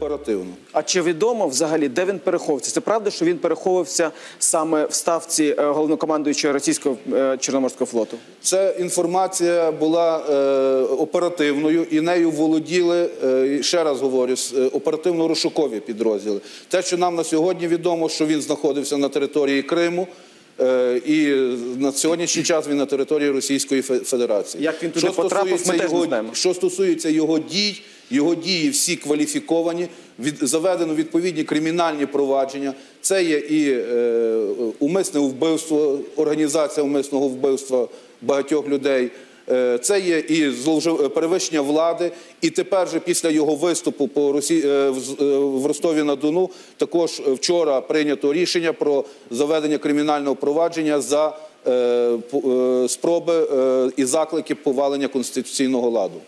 оперативно. А чи відомо взагалі, де він переховується? Це правда, що він переховувався саме в ставці е, головнокомандуючого російського е, чорноморського флоту? Ця інформація була е, оперативною і нею володіли, е, ще раз говорю, оперативно-розшукові підрозділи. Те, що нам на сьогодні відомо, що він знаходився на території Криму. Е, І на сьогоднішній час він на території Російської Федерації. Як він туди Що потрапив, ми теж не його- знаємо. Що стосується його дій, його дії всі кваліфіковані, від, заведено відповідні кримінальні провадження. Це є і е, умисне вбивство, організація умисного вбивства багатьох людей. Е, Це є і е, перевищення влади, і тепер же після його виступу по Росі... е, в Ростові на Дону також вчора прийнято рішення про заведення кримінального провадження за спроби і заклики повалення конституційного ладу.